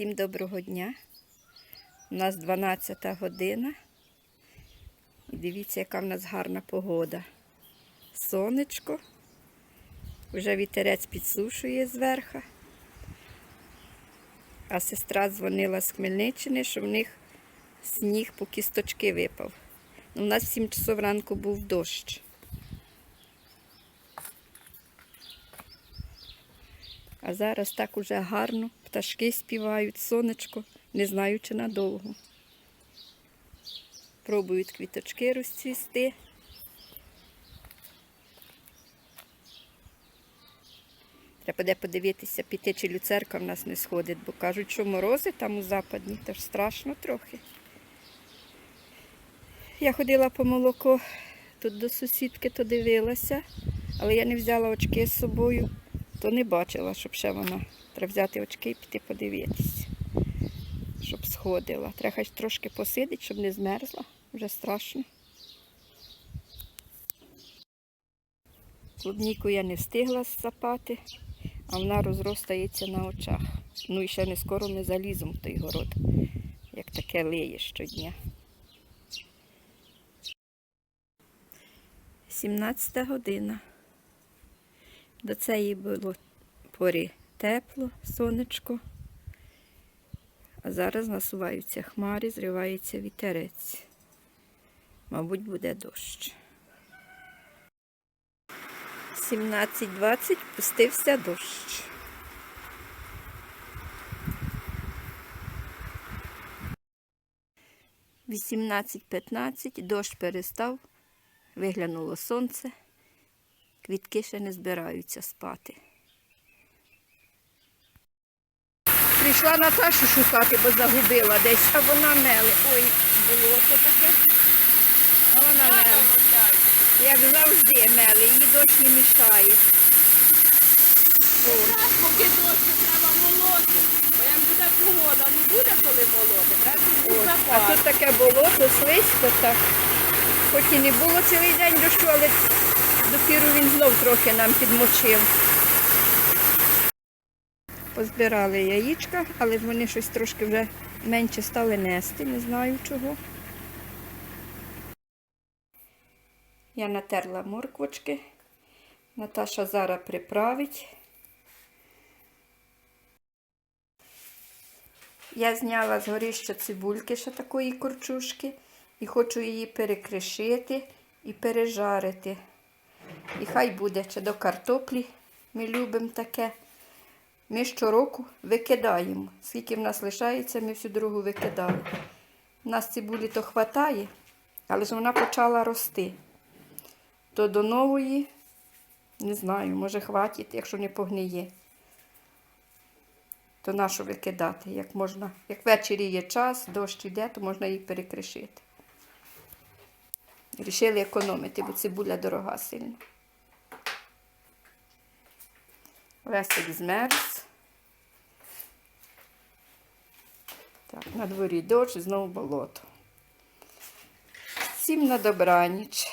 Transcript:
Всім доброго дня. У нас 12 година. І дивіться, яка в нас гарна погода. Сонечко. Вже вітерець підсушує зверху. А сестра дзвонила з Хмельниччини, що в них сніг по кісточки випав. Ну, У нас в 7 часов ранку був дощ. А зараз так уже гарно, пташки співають, сонечко, не знаю, чи надовго. Пробують квіточки розцвісти. Треба де подивитися, піти, чи люцерка в нас не сходить, бо кажуть, що морози там у западні, то ж страшно трохи. Я ходила по молоко, тут до сусідки то дивилася, але я не взяла очки з собою то не бачила, щоб ще вона. Треба взяти очки і піти подивитися, щоб сходила. Треба хоч трошки посидіти, щоб не змерзла. Вже страшно. Клубніку я не встигла запати, а вона розростається на очах. Ну і ще не скоро ми заліземо в той город, як таке лиє щодня. 17 година. До цієї було пори тепло, сонечко. А зараз насуваються хмари, зривається вітерець. Мабуть, буде дощ. 17.20 пустився дощ. Вісімнадцять п'ятнадцять дощ перестав, виглянуло сонце. Квітки ще не збираються спати. Прийшла Наташу шукати, бо загубила десь, а вона меле. Ой, болото таке. А вона меле. Як завжди меле, їй дощ не мішає. Поки дощу треба молоти. Бо як буде погода, не буде коли молоти, треба. А тут таке болото, слизько так. Хоч і не було цілий день дощу, але допіру він знов трохи нам підмочив. Позбирали яєчка, але вони щось трошки вже менше стали нести, не знаю чого. Я натерла морквочки. Наташа зараз приправить. Я зняла з горища цибульки ще такої корчушки і хочу її перекришити і пережарити. І хай буде чи до картоплі. Ми любимо таке. Ми щороку викидаємо. Скільки в нас лишається, ми всю дорогу викидаємо. У нас цибулі то хватає, але ж вона почала рости. То до нової, не знаю, може хватить, якщо не погниє. То нащо викидати? Як можна, як ввечері є час, дощ йде, то можна її перекришити. Рішили економити, бо цибуля дорога сильно. Лесик змерз. Так, на дворі дощ, знову болото. Всім на добраніч.